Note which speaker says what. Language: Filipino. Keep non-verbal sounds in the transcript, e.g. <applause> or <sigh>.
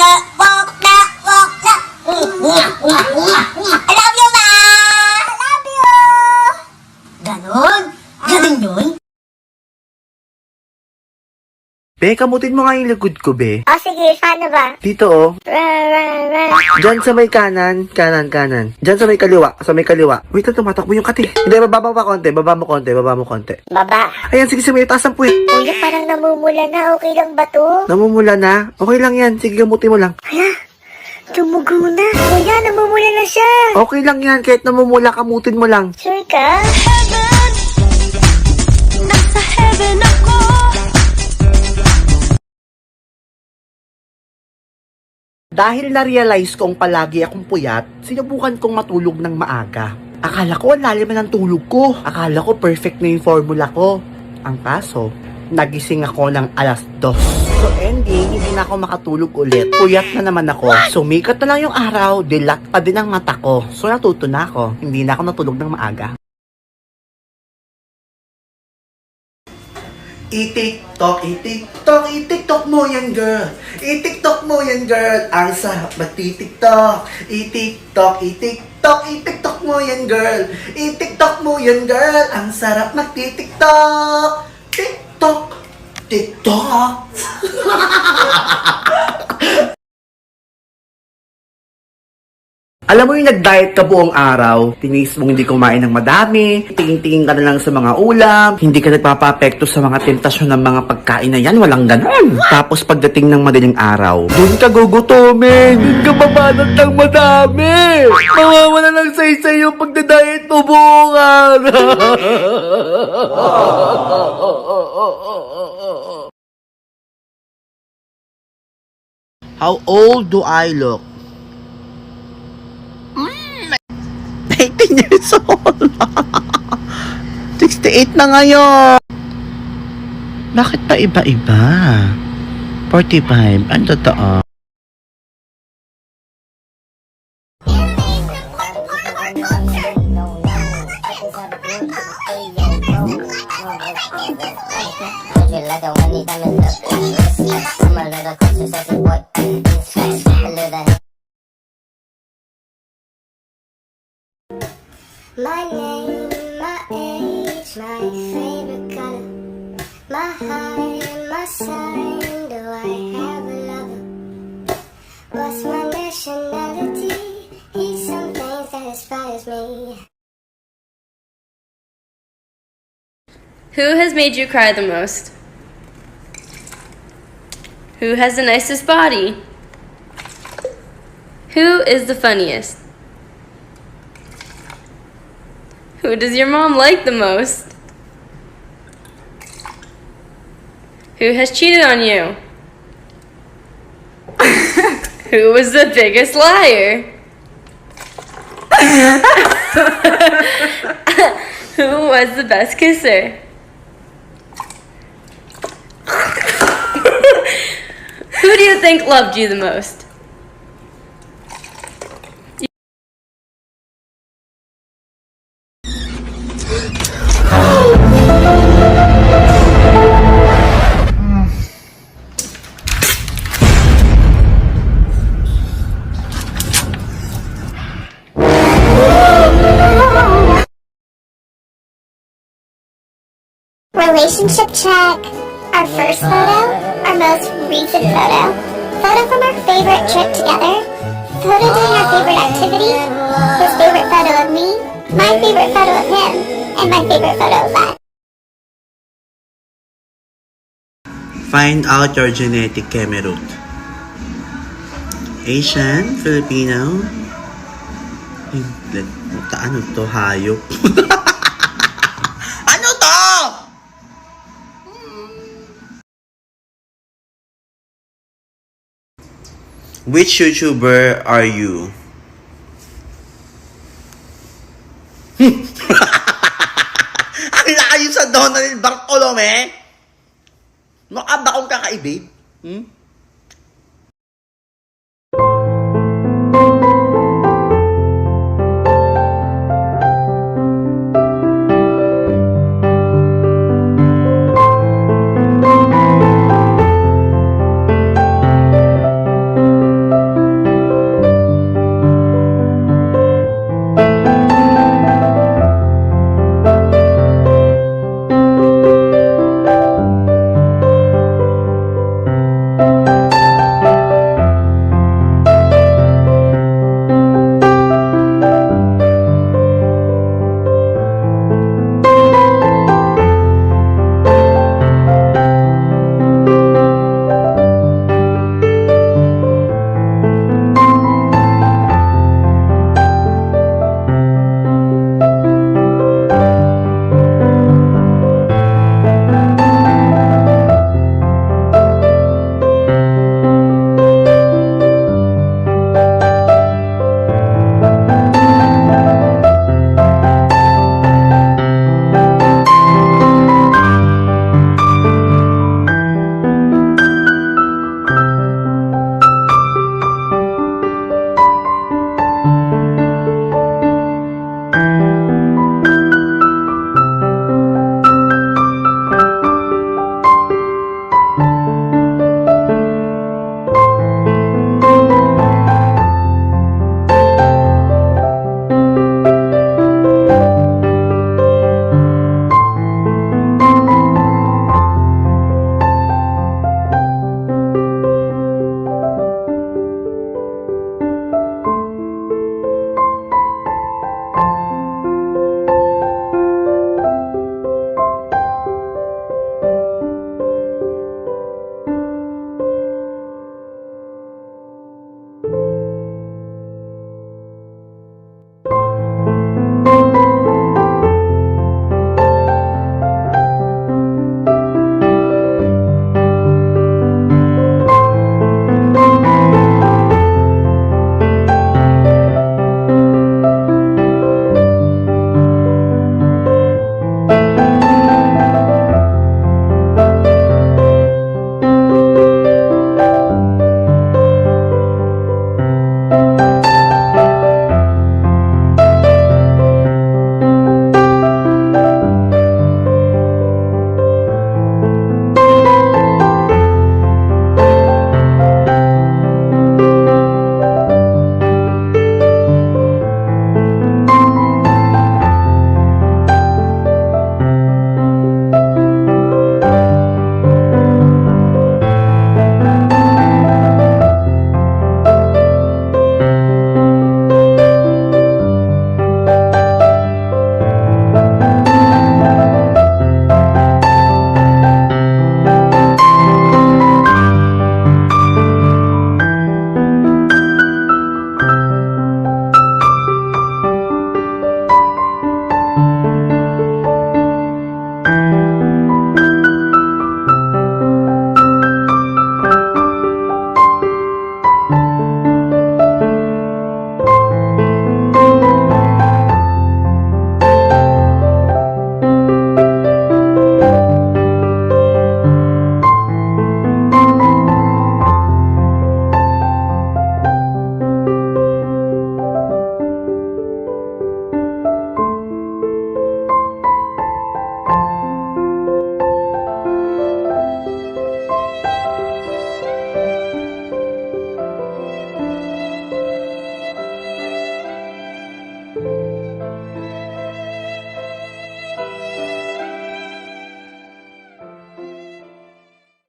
Speaker 1: walk na, walk na. I love you, ma! I love you! Ganon? Galing yun?
Speaker 2: Be, kamutin mo nga yung likod ko, be.
Speaker 1: O sige, paano ba?
Speaker 2: Dito, oh. Diyan sa may kanan, kanan, kanan. Diyan sa may kaliwa, sa may kaliwa. Wait lang, tumatakbo yung kati. Hindi, baba mo pa konti, baba mo konti, baba mo konti.
Speaker 1: Baba.
Speaker 2: Ayan, sige, sige, may taas ang puwit.
Speaker 1: Kuya, parang namumula na. Okay lang ba to?
Speaker 2: Namumula na. Okay lang yan. Sige, gamutin mo lang.
Speaker 1: Hala, tumugo na. Kuya, namumula na siya.
Speaker 2: Okay lang yan. Kahit namumula, kamutin mo lang.
Speaker 1: Sure ka?
Speaker 3: heaven Nasa heaven
Speaker 2: Dahil na-realize kong palagi akong puyat, sinubukan kong matulog ng maaga. Akala ko ang lalim ng tulog ko. Akala ko perfect na yung formula ko. Ang kaso, nagising ako ng alas dos. So ending, hindi na ako makatulog ulit. Puyat na naman ako. Sumikat na lang yung araw, dilat pa din ang mata ko. So natuto na ako. Hindi na ako natulog ng maaga. I-tiktok, i-tiktok, i-tiktok mo yan girl. I-tiktok mo yan girl. Ang sarap magti-tiktok. I-tiktok, i-tiktok, i-tiktok mo yan girl. I-tiktok mo yan girl. Ang sarap magti-tiktok. Tiktok, tiktok. <laughs> Alam mo yung nag-diet ka buong araw, tinis mong hindi kumain ng madami, tingin-tingin ka na lang sa mga ulam, hindi ka nagpapapekto sa mga tentasyon ng mga pagkain na yan, walang ganon. Tapos pagdating ng madaling araw, doon ka gugutomin, doon ka babanat ng madami. Mawawala ng saysay yung pagda-diet mo buong araw. <laughs> How old do I look? Years old. 68 na ngayon. Bakit pa iba-iba? 45. Ang totoo.
Speaker 4: like
Speaker 1: My name, my age, my favorite color. My height my sign. Do I have a lover? What's my nationality? He's some things that inspires me.
Speaker 5: Who has made you cry the most? Who has the nicest body? Who is the funniest? Who does your mom like the most? Who has cheated on you? <laughs> Who was the biggest liar? <laughs> Who was the best kisser? <laughs> Who do you think loved you the most?
Speaker 1: Relationship check. Our first photo, our most recent photo. Photo from our favorite trip together. Photo doing our favorite activity. His favorite photo of me. My favorite photo of him. And my favorite photo of us.
Speaker 2: Find out your genetic chemiroot. Asian, Filipino, ano to? Hayop. <laughs> Which YouTuber are you? <laughs> Ang layo sa Donald Bartolome. Mukha ba akong kakaibig? Hmm?